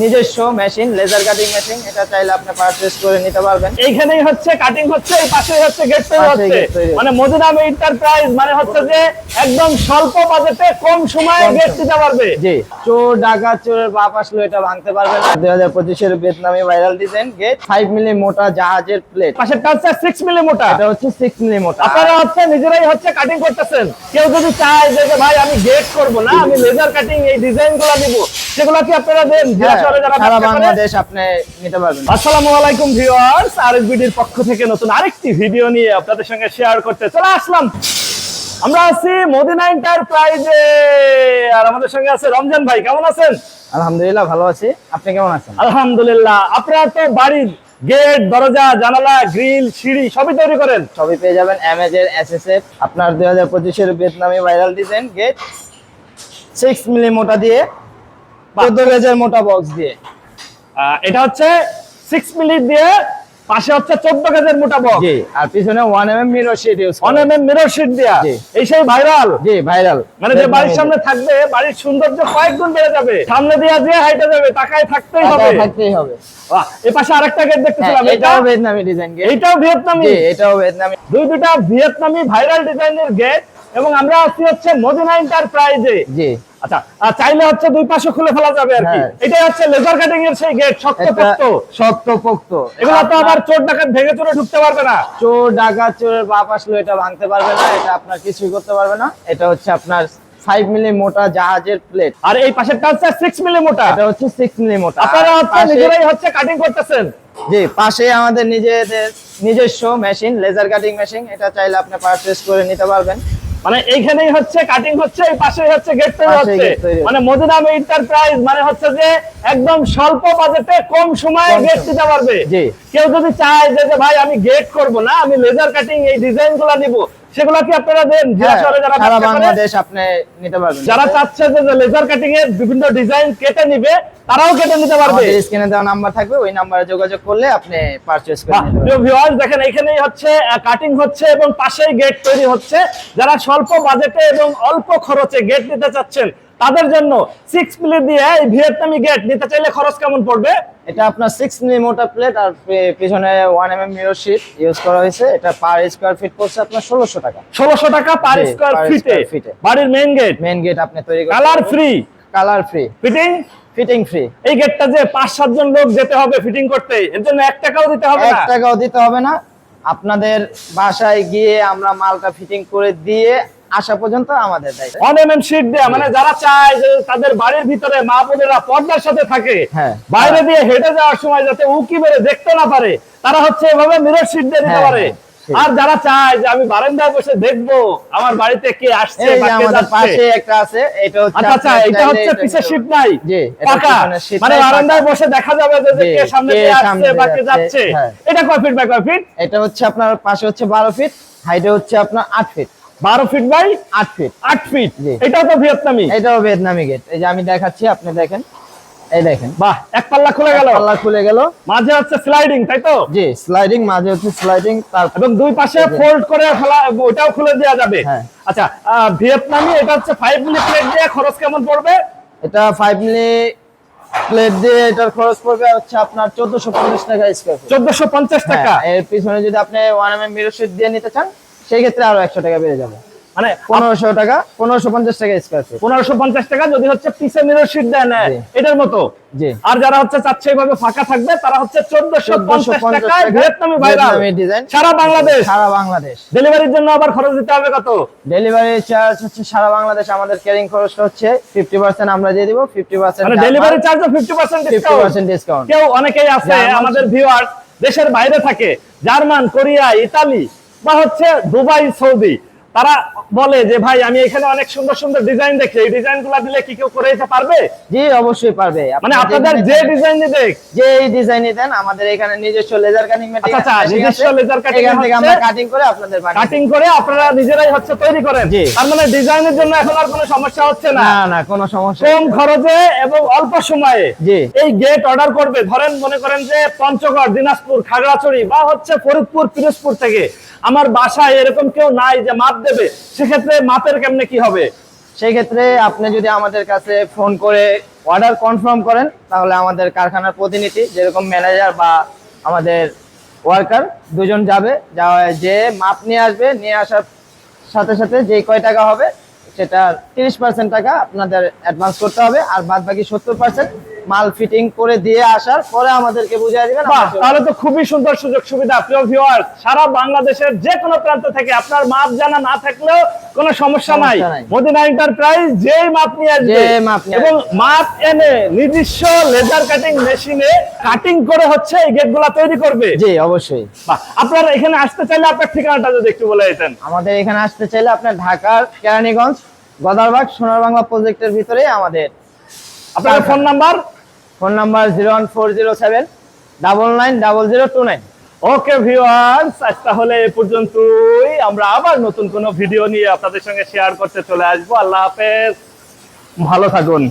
নিজস্ব machine laser cutting machine এটা চাইলে আপনি পারচেজ করে নিতে পারবেন। এইখানেই হচ্ছে কাটিং হচ্ছে এই পাশেই হচ্ছে গেট তৈরি হচ্ছে। মানে মদিনাম এন্টারপ্রাইজ মানে হচ্ছে যে একদম স্বল্প বাজেটে কম সময়ে গেট দিতে পারবে। জি। চোর ডাকাত চোরের বাপ আসলে এটা ভাঙতে পারবে না। দুই হাজার পঁচিশের ভিয়েতনামি viral design gate five milli মোটা জাহাজের প্লেট পাশের হচ্ছে সিক্স মিলি মোটা। এটা হচ্ছে সিক্স মিলি মোটা। আপনারা হচ্ছে নিজেরাই হচ্ছে কাটিং করতেছেন। কেউ যদি চায় যে যে ভাই আমি গেট করব না আমি লেজার কাটিং এই ডিজাইনগুলো দিব। সেগুলো কি আপনারা দেন? হ্যাঁ, সারা বাংলাদেশ আপনি নিতে পারবেন। আসসালামু আলাইকুম ভিউয়ার্স আরএসবিডির পক্ষ থেকে নতুন আরেকটি ভিডিও নিয়ে আপনাদের সঙ্গে শেয়ার করতে চলে আসলাম। আমরা আছি মদিনা এন্টারপ্রাইজে আর আমাদের সঙ্গে আছে রমজান ভাই কেমন আছেন? আলহামদুলিল্লাহ ভালো আছি। আপনি কেমন আছেন? আলহামদুলিল্লাহ আপনারা তো বাড়ির গেট দরজা জানালা গ্রিল সিঁড়ি সবই তৈরি করেন? সবই পেয়ে যাবেন অ্যামেজের এসএসএফ আপনার দুই হাজার পঁচিশের ভিয়েতনামি viral design gate. Six milli মোটা দিয়ে চোদ্দ গেজের মোটা বক্স দিয়ে। এটা হচ্ছে সিক্স দিয়ে পাশে হচ্ছে চোদ্দ গেজের মোটা বক্স জি আর পিছনে one M M mirror sheet use one M M mirror sheet দেয়া। জি। এই সেই ভাইরাল জি ভাইরাল মানে যে বাড়ির সামনে থাকবে বাড়ির সৌন্দর্য কয়েক গুণ বেড়ে যাবে। সামনে দিয়ে যে হাইটে যাবে তাকায় থাকতেই হবে। থাকতেই হবে। বাহ, এ পাশে আরেকটা গেট হ্যাঁ, দেখতেছিলাম এটাও ভিয়েতনামি ডিজাইন গেট এইটাও ভিয়েতনামি জি এটাও ভিয়েতনামি দুই দুটা ভিয়েতনামি ভাইরাল ডিজাইনের গেট এবং আমরা আছি হচ্ছে মদিনা এন্টারপ্রাইজে জি। আচ্ছা আর চাইলে হচ্ছে দুই পাশে খুলে ফেলা যাবে আর কি। হ্যাঁ। এটাই হচ্ছে লেজার কাটিং এর সেই গেট এগুলো তো আবার চোর ডাকাত ভেঙে চোরে ঢুকতে পারবে না। চোর ডাকাত চোরের বাপ আসলে এটা ভাঙতে পারবে না এটা আপনার কিছুই করতে পারবে না। এটা হচ্ছে আপনার মিলি মোটা জাহাজের প্লেট আর এই পাশেরটা হচ্ছে সিক্স মিলি মোটা। এটা হচ্ছে সিক্স মিলি মোটা। আপনারা হচ্ছে নিজেরাই হচ্ছে কাটিং করতেছেন। জি পাশে আমাদের নিজেদের নিজস্ব মেশিন লেজার কাটিং মেশিন এটা চাইলে আপনি পারচেজ করে নিতে পারবেন। মানে এইখানেই হচ্ছে কাটিং হচ্ছে এই পাশেই হচ্ছে গেট তৈরি হচ্ছে। মানে মদিনাম এন্টারপ্রাইজ মানে হচ্ছে যে একদম স্বল্প বাজেটে কম সময়ে গেট দিতে পারবে। কেউ যদি চায় যে যে ভাই আমি গেট করব না আমি লেজার কাটিং এই ডিজাইনগুলা নিব সেগুলো কি আপনারা দেন? হ্যাঁ, যারা সারা বাংলাদেশ আপনি নিতে পারবেন। যারা চাচ্ছে যে লেজার কাটিং এর বিভিন্ন ডিজাইন কেটে নিবে তারাও কেটে নিতে পারবে। স্ক্রিনে দেওয়া নাম্বার থাকবে ওই নাম্বারে যোগাযোগ করলে আপনি পারচেজ করে নিতে পারবেন। দেখেন এখানেই হচ্ছে কাটিং হচ্ছে এবং পাশেই গেট তৈরি হচ্ছে। যারা স্বল্প বাজেটে এবং অল্প খরচে গেট নিতে চাচ্ছেন তাদের জন্য সিক্স মিলি দিয়ে এই ভিয়েতনামি গেট নিতে চাইলে খরচ কেমন পড়বে? এটা আপনার সিক্স মিলি মোটা প্লেট আর পিছনে one M M mirror sheet use করা হয়েছে। এটা পার স্কোয়ার ফিট পড়ছে আপনার ষোলোশো টাকা। ষোলোশো টাকা পার স্কোয়ার ফিটে এ। বাড়ির মেইন গেট মেইন গেট আপনি তৈরি colour free colour free fitting fitting free এই গেটটা যে পাঁচ সাতজন লোক যেতে হবে ফিটিং করতে এর জন্য এক টাকাও দিতে হবে এক টাকাও দিতে হবে না। আপনাদের বাসায় গিয়ে আমরা মালটা ফিটিং করে দিয়ে আসা পর্যন্ত আমাদের দায়িত্ব। অন এম এম দেয়া মানে যারা চায় যে তাদের বাড়ির ভিতরে মা বোনেরা পর্দার সাথে থাকে হ্যাঁ। বাইরে দিয়ে হেঁটে যাওয়ার সময় যাতে উকি মেরে দেখতে না পারে তারা হচ্ছে এভাবে মিরর শিট দিয়ে দিতে হ্যাঁ, পারে। হ্যাঁ, আর যারা চায় যে আমি বারান্দায় বসে দেখব আমার বাড়িতে কে আসছে আমাদের পাশে একটা আছে এটা হচ্ছে আচ্ছা আচ্ছা এটা হচ্ছে পিছে নিতে নাই জি, পাকা। মানে বারান্দায় বসে দেখা যাবে যে কে সামনে কে আসছে বা কে যাচ্ছে। এটা কয় ফিট বাই কয় ফিট? এটা হচ্ছে আপনার পাশে হচ্ছে বারো ফিট হাইটে হচ্ছে আপনার আট ফিট। বারো ফিট বাই আট ফিট আট ফিট। এটাও তো ভিয়েতনামি। এটাও ভিয়েতনামি গেট এই যে আমি দেখাচ্ছি আপনি দেখেন। এই দেখেন। বাহ এক পাল্লা খুলে গেল। পাল্লা খুলে গেল। মাঝে হচ্ছে স্লাইডিং তাই তো? জি স্লাইডিং মাঝে হচ্ছে স্লাইডিং এবং দুই পাশে ফোল্ড করে ফেলা ওটাও খুলে দেওয়া যাবে। হ্যাঁ। আচ্ছা ভিয়েতনামি এটা হচ্ছে ফাইভ মিলি প্লেট দিয়ে খরচ কেমন পড়বে? এটা ফাইভ মিলি প্লেট দিয়ে এটার খরচ পড়বে হচ্ছে আপনার চোদ্দশো পঞ্চাশ টাকা স্কোয়ার চোদ্দশো পঞ্চাশ টাকা। এর পিছনে যদি আপনি one M M mirror sheet দিয়ে নিতে চান সেই ক্ষেত্রে আরও একশো টাকা বেড়ে যাবে। মানে পনেরোশো টাকা পনেরোশো পঞ্চাশ টাকা স্কোয়ার ফিট পনেরোশো পঞ্চাশ টাকা যদি হচ্ছে পিছে মিরর শিট দেয় না এটার মতো। জি। আর যারা হচ্ছে চাচ্ছে এইভাবে ফাঁকা থাকবে তারা হচ্ছে চোদ্দশো পঞ্চাশ টাকায় টাকা ভিয়েতনামি ভাইরাল ডিজাইন সারা বাংলাদেশ। সারা বাংলাদেশ। ডেলিভারির জন্য আবার খরচ দিতে হবে কত? ডেলিভারি চার্জ হচ্ছে সারা বাংলাদেশ আমাদের ক্যারিং খরচটা হচ্ছে ফিফটি পার্সেন্ট আমরা দিয়ে দিব fifty percent delivery charge fifty percent fifty percent discount কেউ অনেকেই আছে আমাদের ভিউয়ার দেশের বাইরে থাকে জার্মান কোরিয়া ইতালি বা হচ্ছে দুবাই সৌদি। তারা বলে যে ভাই আমি এখানে অনেক সুন্দর সুন্দর ডিজাইন দেখি এই ডিজাইনগুলা দিলে কি কেউ করে দিতে পারবে? জি অবশ্যই পারবে। মানে আপনাদের যে ডিজাইন দেখ। যে এই ডিজাইনই দেন আমাদের এখানে নিজস্ব লেজার কাটিং আচ্ছা, আচ্ছা, নিজস্ব laser cutting এখান থেকে আমরা কাটিং করে আপনাদের কাটিং করে আপনারা নিজেরাই হচ্ছে তৈরি করেন। তার মানে ডিজাইনের জন্য এখন আর কোনো সমস্যা হচ্ছে না। না না কোনো সমস্যা কম খরচে এবং অল্প সময়ে জি। এই গেট অর্ডার করবে। ধরেন মনে করেন যে পঞ্চগড় দিনাজপুর খাগড়াছড়ি বা হচ্ছে ফরিদপুর পিরোজপুর থেকে। আমার বাসায় এরকম কেউ নাই যে মাপ দেবে, সেক্ষেত্রে মাপের কেমনে কি হবে? সেই ক্ষেত্রে আপনি যদি আমাদের কাছে ফোন করে অর্ডার কনফার্ম করেন, তাহলে আমাদের কারখানার প্রতিনিধি, যেরকম ম্যানেজার বা আমাদের ওয়ার্কার দুজন যাবে যা যে মাপ নিয়ে আসবে, নিয়ে আসার সাথে সাথে যে কয় টাকা হবে সেটা তিরিশ পার্সেন্ট টাকা আপনাদের অ্যাডভান্স করতে হবে, আর বাদ বাকি সত্তর পার্সেন্ট মাল ফিটিং করে দিয়ে আসার পরে আমাদেরকে বুঝিয়ে দিবেন তাহলে তো খুবই সুন্দর সুযোগ সুবিধা। প্রিয় ভিউয়ার সারা বাংলাদেশের যে কোনো প্রান্ত থেকে আপনার মাপ জানা না থাকলেও কোনো সমস্যা নাই। মদিনা এন্টারপ্রাইজ যেই মাপ নিয়ে আসবে এবং মাপ এনে নিজস্ব লেজার কাটিং মেশিনে কাটিং করে হচ্ছে এই গেটগুলা তৈরি করবে। জি অবশ্যই। আপনারা এখানে আসতে চাইলে আপনার ঠিকানাটা যদি একটু বলে দিতেন। আমাদের এখানে আসতে চাইলে আপনার ঢাকার কেরানীগঞ্জ গদারবাগ সোনার বাংলা প্রজেক্টের ভিতরে আমাদের আপনার phone number phone number zero one four zero seven double nine double zero two nine okay viewers আজ তাহলে এ পর্যন্তই। আমরা আবার নতুন কোনো ভিডিও নিয়ে আপনাদের সঙ্গে শেয়ার করতে চলে আসব। আল্লাহ হাফেজ। ভালো থাকুন।